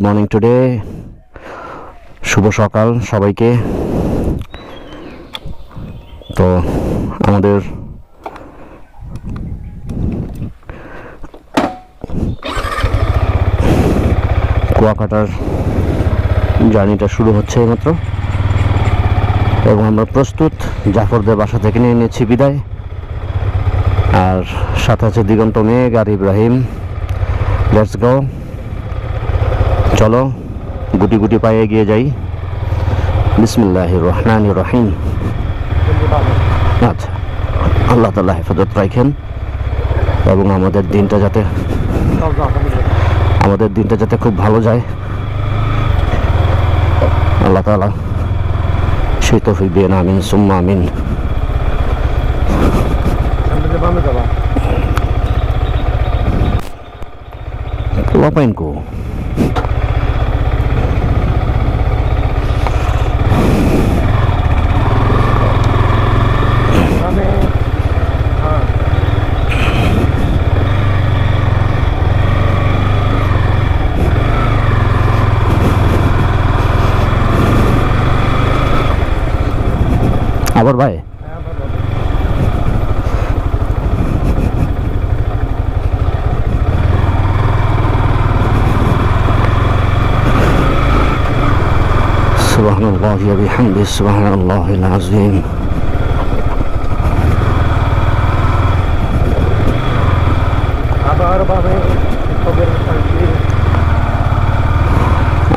Good morning today শুভ সকাল সবাইকে। তো আমাদের কুয়াকাটার জার্নিটা শুরু হচ্ছে এইমাত্র। এবং আমরা প্রস্তুত, জাফরদের বাসা থেকে নিয়ে নিয়েছি বিদায়। আর সাথে আছে দিগন্ত মেঘ আর ইব্রাহিম। লেটস গো চলো, গুটি গুটি পায়ে এগিয়ে যাই। বিসমুল্লাহ রহমান রহিম। আচ্ছা আল্লাহ তালা হেফাজত রাখেন এবং আমাদের দিনটা যাতে আমাদের দিনটা যাতে খুব ভালো যায়। আল্লাহ তালা সেই তৌফিক আমিন, সুম্মা আমিন। Lupain ko. बरोबर बाय إيه؟ سبحان الله وبحمده سبحان الله العظيم.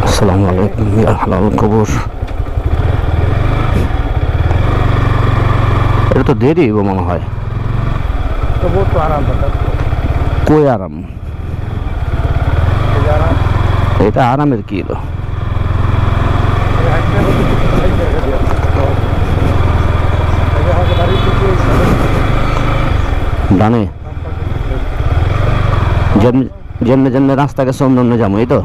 السلام عليكم يا أحلى القبور. এটা তো দেরি মনে হয়। কই আরাম? এটা আরামের কি এলো ডানে। যেমনি যেমনি যেমনি রাস্তা গেছে অন্য অন্য যাব এই তো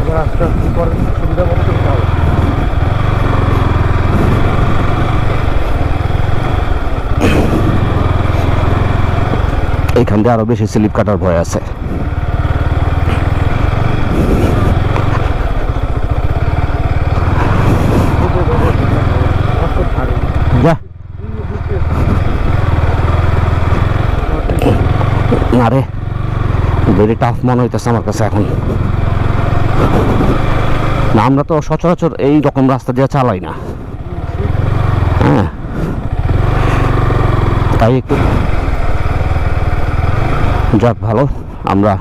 এবার আস্তে আস্তে পরে সুবিধা মতো করতে হবে এইখান দিয়ে আরও বেশি স্লিপ কাটার ভয় আছে। না ভেরি টাফ মনে হইতেছে আমার কাছে এখন। না, আমরা তো সচরাচর এই রকম রাস্তা দিয়ে চালাই না। হ্যাঁ। তাই একটু যাক, ভালো। আমরা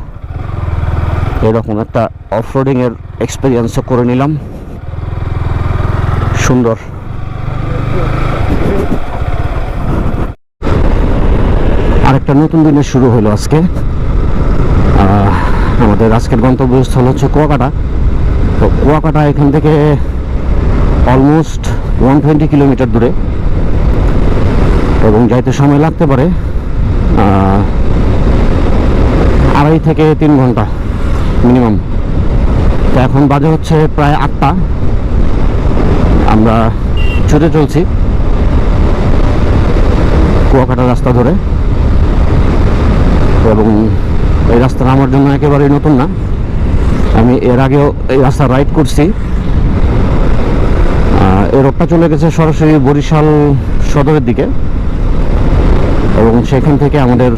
এরকম একটা অফরোডিংয়ের এক্সপিরিয়েন্সও করে নিলাম। সুন্দর। আরেকটা নতুন দিনের শুরু হলো আজকে। আমাদের আজকের গন্তব্যস্থল হচ্ছে কুয়াকাটা। তো কুয়াকাটা এখান থেকে অলমোস্ট ওয়ান টোয়েন্টি কিলোমিটার দূরে। এবং যাইতে সময় লাগতে পারে। আড়াই থেকে তিন ঘণ্টা মিনিমাম। তো এখন বাজে হচ্ছে প্রায় আটটা। আমরা ছুটে চলছি কুয়াকাটা রাস্তা ধরে। এবং এই রাস্তাটা আমার জন্য একেবারেই নতুন না। আমি এর আগেও এই রাস্তা রাইড করছি। এই রোডটা চলে গেছে সরাসরি বরিশাল সদরের দিকে। এবং সেখান থেকে আমাদের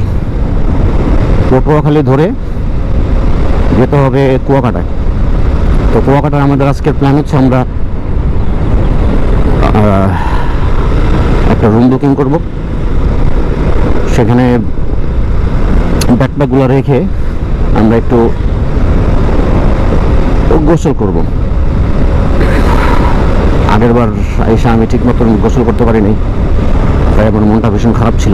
পটুয়াখালী ধরে যেতে হবে কুয়াকাটায়। তো কুয়াকাটার আমাদের আজকের প্ল্যান হচ্ছে আমরা একটা রুম বুকিং করব। সেখানে ব্যাকপ্যাকগুলো রেখে আমরা একটু গোসল করব। আগের বার এসে আমি ঠিক মতন গোসল করতে পারিনি, তাই আমার মনটা ভীষণ খারাপ ছিল।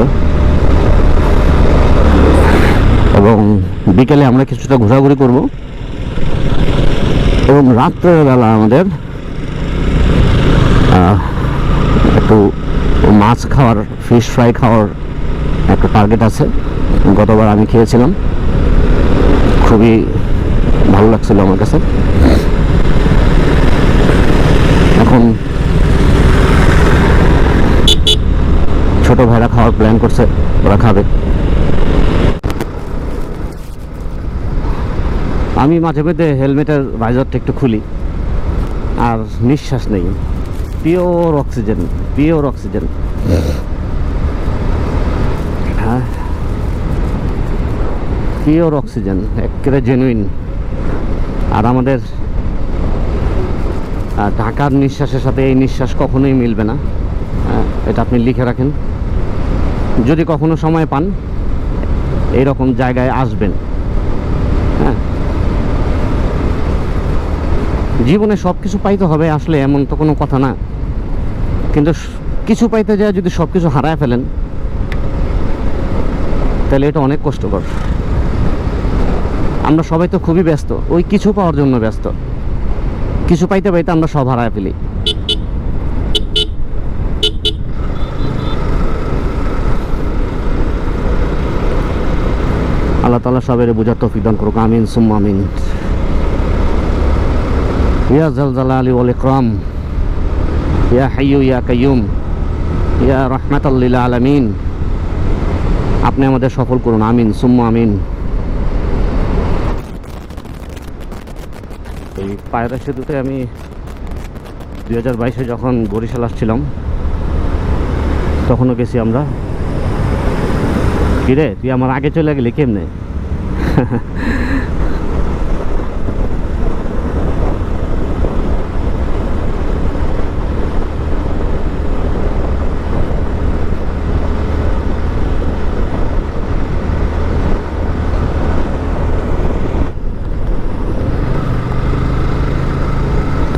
এবং বিকেলে আমরা কিছুটা ঘোরাঘুরি করব। এবং রাত্রেবেলা আমাদের একটু মাছ খাওয়ার ফিশ ফ্রাই খাওয়ার একটা টার্গেট আছে। গতবার আমি খেয়েছিলাম। খুবই ভালো লাগছিল আমার কাছে। এখন ছোট ভাইরা খাওয়ার প্ল্যান করছে, ওরা খাবে। আমি মাঝে মধ্যে হেলমেটের ভাইজারটা একটু খুলি। আর নিঃশ্বাস নেই। Pure oxygen pure oxygen. হ্যাঁ। পিওর অক্সিজেন একেবারে জেনুইন আর আমাদের ঢাকার নিঃশ্বাসের সাথে এই নিঃশ্বাস কখনোই মিলবে না। হ্যাঁ, এটা আপনি লিখে রাখেন। যদি কখনো সময় পান এইরকম জায়গায় আসবেন। হ্যাঁ। জীবনে সব কিছু পাইতে হবে, আসলে এমন তো কোনো কথা না। কিন্তু কিছু পাইতে যায় যদি সব কিছু হারায় ফেলেন, তাহলে এটা অনেক কষ্টকর। আমরা সবাই তো খুবই ব্যস্ত, ওই কিছু পাওয়ার জন্য ব্যস্ত। কিছু পাইতে পাইতে আমরা সব হারায় ফেলি। আল্লাহ তালা সবের বোঝার তৌফিক দান করুক, আমিন, সুম্মা আমিন। ইয়া জালজালা আলী ওয়াল ইকরাম, ইয়া হাইয়ু ইয়া কাইয়ুম ইয়া রহমাতাল্লিল আলামিন। আপনি আমাদের সফল করুন, আমিন, সুম্মা আমিন। এই পায়রা সেতুতে আমি দুই হাজার বাইশে যখন বরিশাল আসছিলাম, তখনও গেছি আমরা। কিরে, তুই আমার আগে চলে গেলি কেমনে?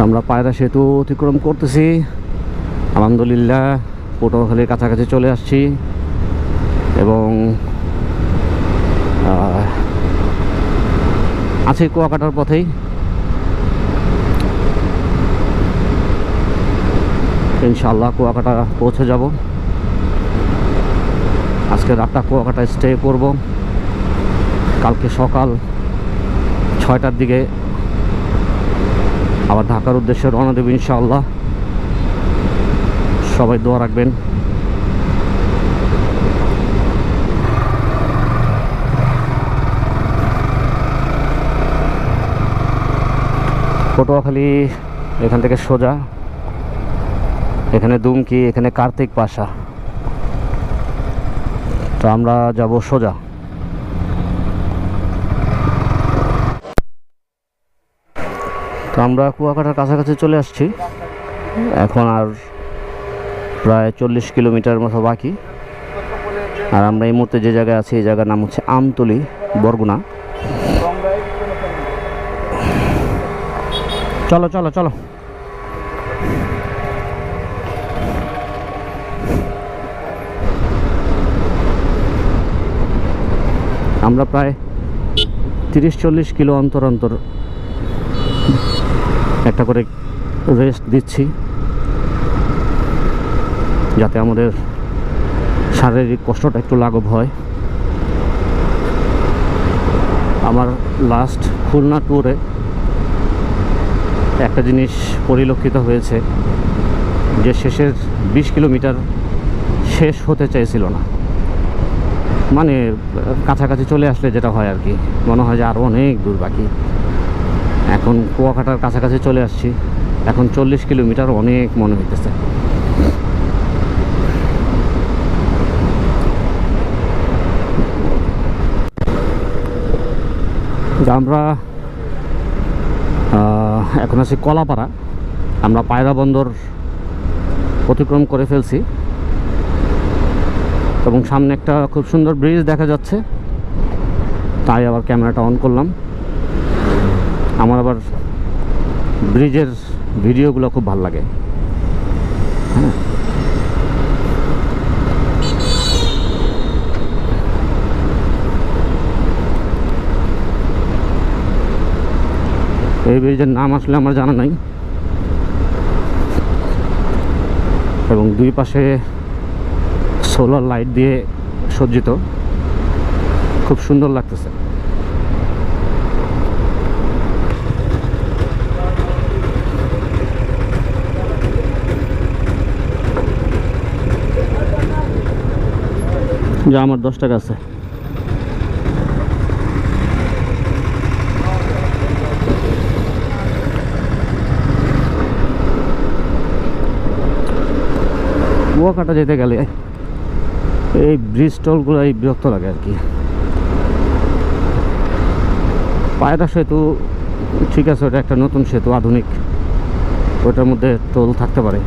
আমরা পায়রা সেতু অতিক্রম করতেছি। আলহামদুলিল্লাহ, পটুয়াখালীর কাছাকাছি চলে আসছি। এবং আছি কুয়াকাটার পথেই। ইনশাল্লাহ কুয়াকাটা পৌঁছে যাব। আজকে রাতটা কুয়াকাটায় স্টে করব। কালকে সকাল ছয়টার দিকে আবার ঢাকার উদ্দেশ্যে রওনা দেব ইনশাআল্লাহ। সবাই দোয়া রাখবেন। পটুয়াখালী এখান থেকে সোজা। এখানে দুমকি, এখানে কার্তিক পাশা। তো আমরা যাব সোজা। তো আমরা কুয়াকাটার কাছাকাছি চলে আসছি। এখন আর প্রায় চল্লিশ কিলোমিটার মতো বাকি। আর আমরা এই মুহূর্তে যে জায়গায় আছি, এই জায়গার নাম হচ্ছে আমতলি, বরগুনা। চলো চলো চলো। আমরা প্রায় তিরিশ চল্লিশ কিলো অন্তর অন্তর একটা করে রেস্ট দিচ্ছি যাতে আমাদের শারীরিক কষ্টটা একটু লাঘব হয়। আমার লাস্ট খুলনা ট্যুরে একটা জিনিস পরিলক্ষিত হয়েছে যে শেষের বিশ কিলোমিটার শেষ হতে চাইছিল না। মানে কাছাকাছি চলে আসলে যেটা হয় আর কি, মনে হয় যে আরও অনেক দূর বাকি। এখন কুয়াকাটার কাছাকাছি চলে আসছি। এখন চল্লিশ কিলোমিটার অনেক মনে হইতেছে। আমরা এখন আছি কলাপাড়া। আমরা পায়রা বন্দর অতিক্রম করে ফেলছি। এবং সামনে একটা খুব সুন্দর ব্রিজ দেখা যাচ্ছে। তাই আবার ক্যামেরাটা অন করলাম। আমার আবার ব্রিজের ভিডিওগুলো খুব ভালো লাগে। হ্যাঁ? এই ব্রিজের নাম আসলে আমার জানা নাই। এবং দুই পাশে সোলার লাইট দিয়ে সজ্জিত। খুব সুন্দর লাগতেছে। যা আমার দশ টাকা আছে। কুয়াকাটা যেতে গেলে এই ব্রিজ টোলগুলো এই বিরক্ত লাগে আর কি। পায়রা সেতু, ঠিক আছে, ওটা একটা নতুন সেতু, আধুনিক। ওটার মধ্যে টোল থাকতে পারে।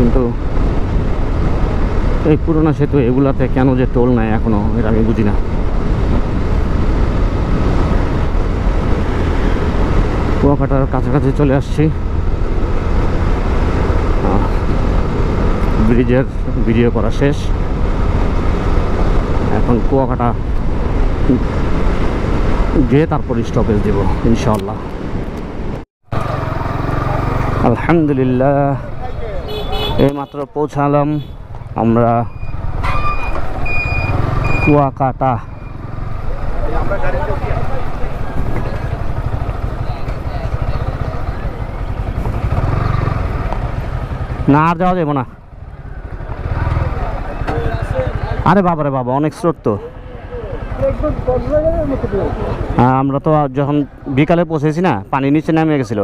কিন্তু এই পুরোনো সেতু এগুলাতে কেন যে টোল নাই এখনও, এটা আমি বুঝি না। কুয়াকাটার কাছাকাছি চলে আসছি। ব্রিজের ভিডিও করা শেষ। এখন কুয়াকাটা, গিয়ে তারপর স্টপেজ দেব ইনশাল্লাহ আলহামদুলিল্লাহ। এইমাত্র পৌঁছালাম আমরা কুয়াকাটা। না, আর যাওয়া যাব না। আরে বাবা রে বাবা, অনেক স্রোত তো। আমরা তো যখন বিকালে পৌঁছেছি না, পানি নিচে নেমে গেছিল।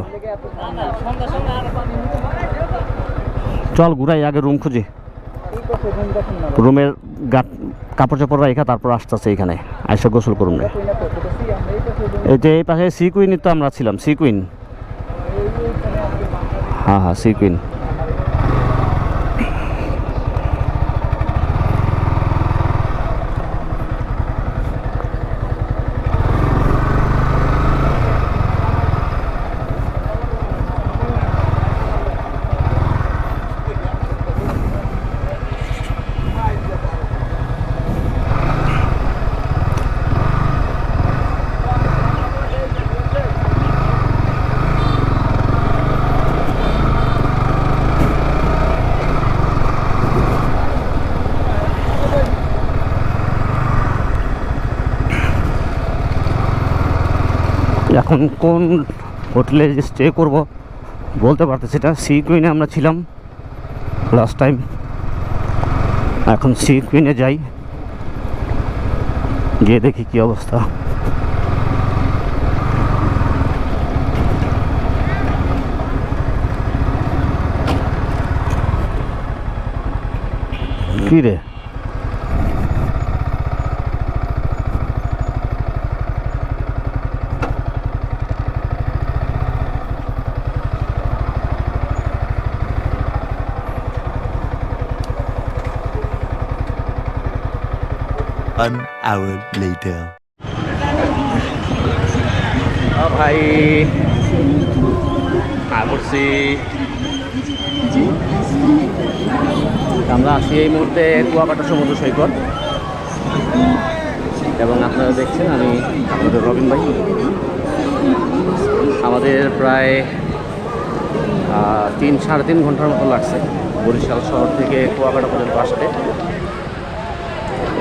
চল ঘুরাই, আগে রুম খুঁজি। রুমের গাট কাপড় চাপড় রাখা তারপর আসতেছে এখানে। আইসা গোসল করুন এই যে এই পাশে সি কুইনই তো আমরা ছিলাম সি কুইন হ্যাঁ হ্যাঁ সি কুইন এখন কোন হোটেলে স্টে করব বলতে পারতেছি না সি কুইনে আমরা ছিলাম লাস্ট টাইম এখন সি কুইনে যাই, গিয়ে দেখি কি অবস্থা। কি রে? One hour later. ভাই। করছি। আমরা আছি এই মুহূর্তে কুয়াকাটা সমুদ্র সৈকত। এবং আপনারা দেখছেন আমি আপনাদের রবিন ভাই। আমাদের প্রায় তিন, সাড়ে তিন ঘণ্টার মতো লাগছে বরিশাল শহর থেকে কুয়াকাটা পর্যন্ত আসতে।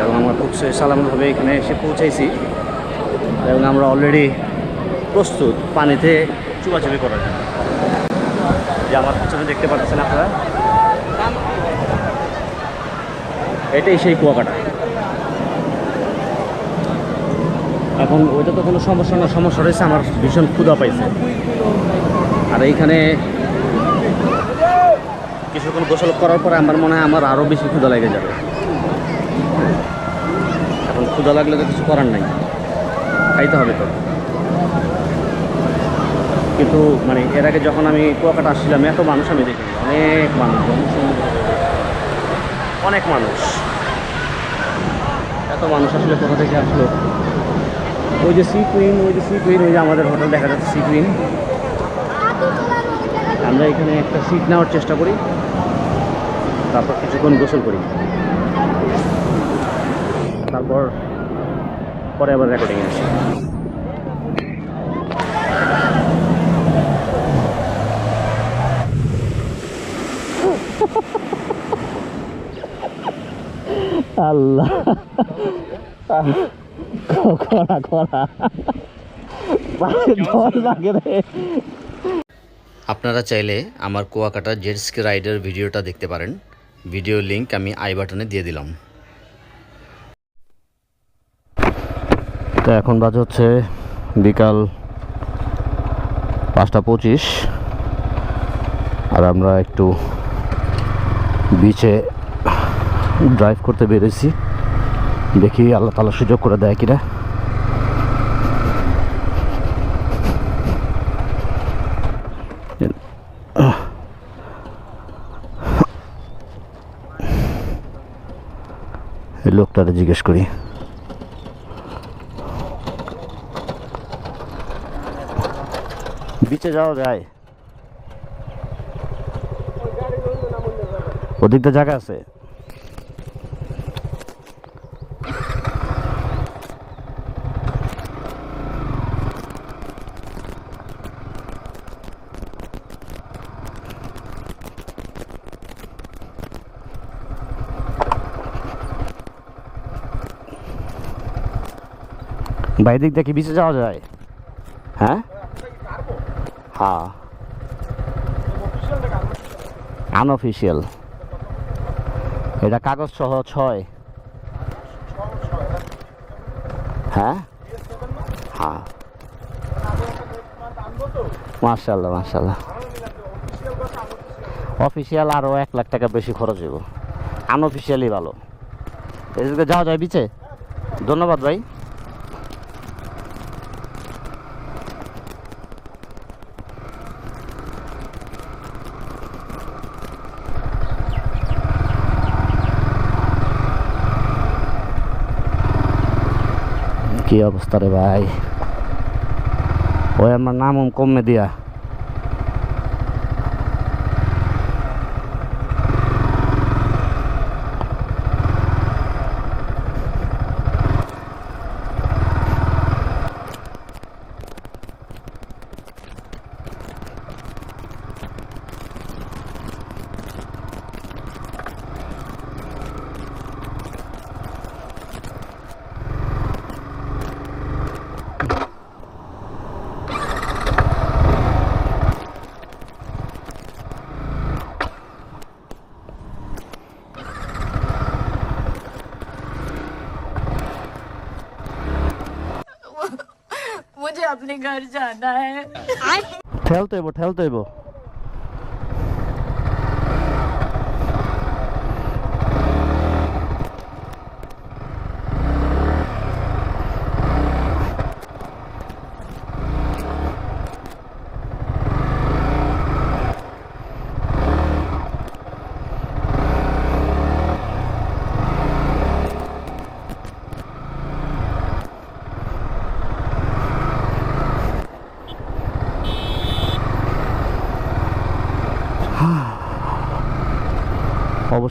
এবং আমরা খুব সালামভাবে এখানে এসে পৌঁছাইছি। এবং আমরা অলরেডি প্রস্তুত পানিতে চুপাচুপি করার জন্য। যে আমার পিছনে দেখতে পাচ্ছেন আপনারা। এটাই সেই কুয়াকাটা। এখন ওইটা তো কোনো সমস্যা না, সমস্যা রয়েছে, আমার ভীষণ ক্ষুধা পাইছে। আর এইখানে কিছুক্ষণ গোসল করার পরে আমার মনে হয় আমার আরও বেশি ক্ষুধা লেগে যাবে। ক্ষুধা লাগলে তো কিছু করার নাই। খাইতে হবে তো। কিন্তু মানে এর আগে যখন আমি কুয়াকাটা আসছিলাম, এত মানুষ আমি দেখি অনেক মানুষ অনেক মানুষ। এত মানুষ আসলে কোথা থেকে আসলো? ওই যে সি কুইন ওই যে সি কুইন ওই যে আমাদের হোটেল দেখা যাচ্ছে সি কুইন আমরা এখানে একটা সিট নেওয়ার চেষ্টা করি। তারপর কিছুক্ষণ গোসল করি। তারপর পরে আবার রেকর্ডিং আসি। আল্লাহ। আপনারা চাইলে আমার কুয়াকাটা জেট স্কি রাইডের ভিডিওটা দেখতে পারেন। ভিডিও লিংক আমি আই বাটনে দিয়ে দিলাম। তো এখন বাজে হচ্ছে বিকাল পাঁচটা পঁচিশ। আর আমরা একটু বিচে ড্রাইভ করতে বেরোছি দেখি আল্লাহ তালা সুযোগ করে দেয় কিনা। লোকটারে জিজ্ঞেস করি। বিচে যাওয়া যায় ওদিকটা জায়গা আছে? বাইরে দিক দেখি বিচে যাওয়া যায়? হ্যাঁ আনঅফিসিয়াল এটা কাগজ সহ ছয়। হ্যাঁ? হ্যাঁ মার্শাল্লাহ মার্শাল্লাহ অফিসিয়াল আরও এক লাখ টাকা বেশি খরচ হইব। আনঅফিসিয়ালি ভালো। এদিকে যাওয়া যায় বিচে। ধন্যবাদ ভাই। কি অবস্থা রে ভাই? ওই আমার নাম কমে দিয়া। अपने घर जाना है। ठहलते वो ठहलते वो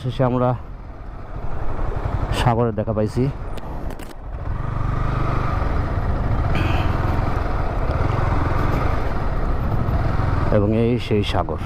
অবশেষে আমরা সাগরের দেখা পাইছি। এবং এই সেই সাগর।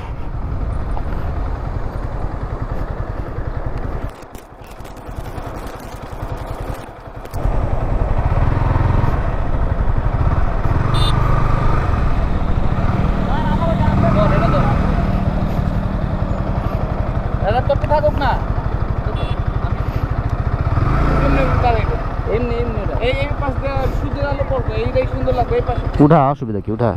উঠা অসুবিধা কি উঠা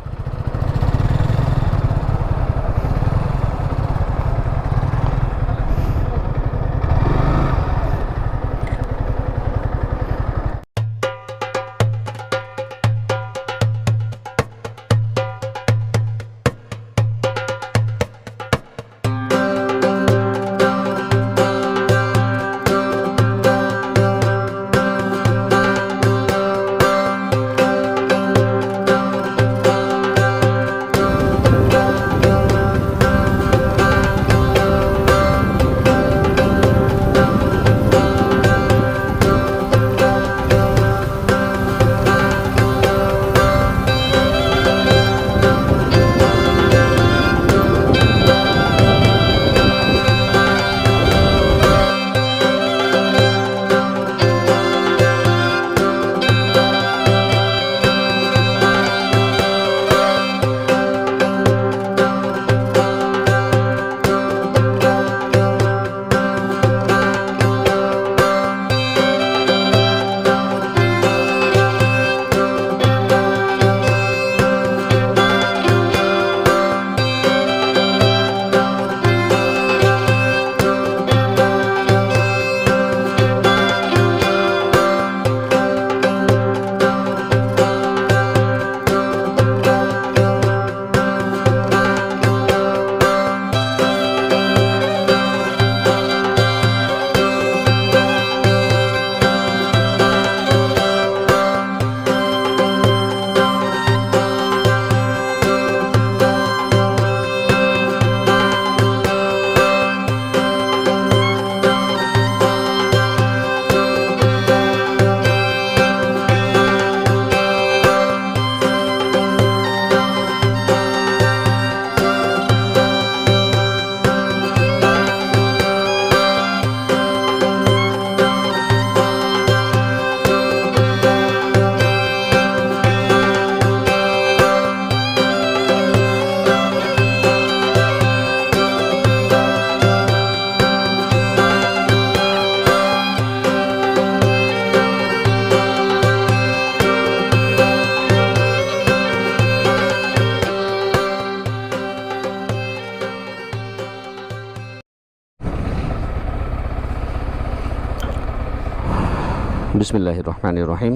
বিসমিল্লাহ রহমান রহিম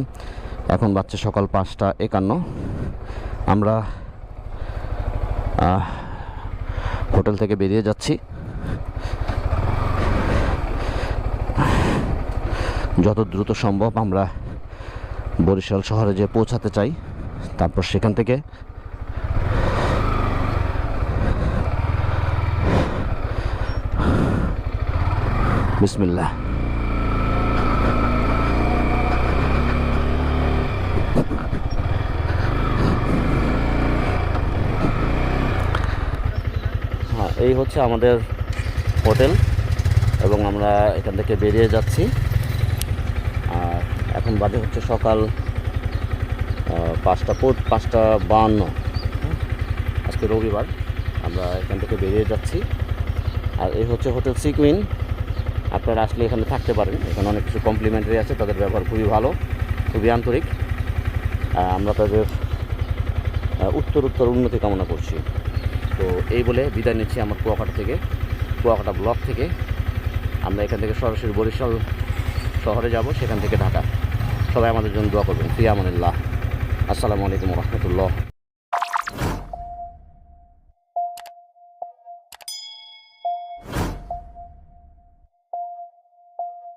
এখন বাচ্চা সকাল পাঁচটা একান্ন। আমরা হোটেল থেকে বেরিয়ে যাচ্ছি। যত দ্রুত সম্ভব আমরা বরিশাল শহরে যে পৌঁছাতে চাই, তারপর সেখান থেকে বিসমিল্লাহ হ্যাঁ এই হচ্ছে আমাদের হোটেল এবং আমরা এখান থেকে বেরিয়ে যাচ্ছি। আর এখন বাজে হচ্ছে সকাল পাঁচটা পো- পাঁচটা বাহান্ন? আজকে রবিবার, আমরা এখান থেকে বেরিয়ে যাচ্ছি। আর এই হচ্ছে হোটেল সিকুইন আপনারা আসলে এখানে থাকতে পারেন। এখানে অনেক কিছু কমপ্লিমেন্টারি আছে, তাদের ব্যবহার খুবই ভালো, খুবই আন্তরিক। আমরা তাদের উত্তর উত্তর উন্নতি কামনা করছি। তো এই বলে বিদায় নিচ্ছি আমার কুয়াকাটা থেকে, কুয়াকাটা ব্লক থেকে। আমরা এখান থেকে সরাসরি বরিশাল শহরে যাব, সেখান থেকে ঢাকা। সবাই আমাদের জন্য দোয়া করবেন। ফিয়ামানিল্লাহ। আসসালামু আলাইকুম রহমতুল্লাহ।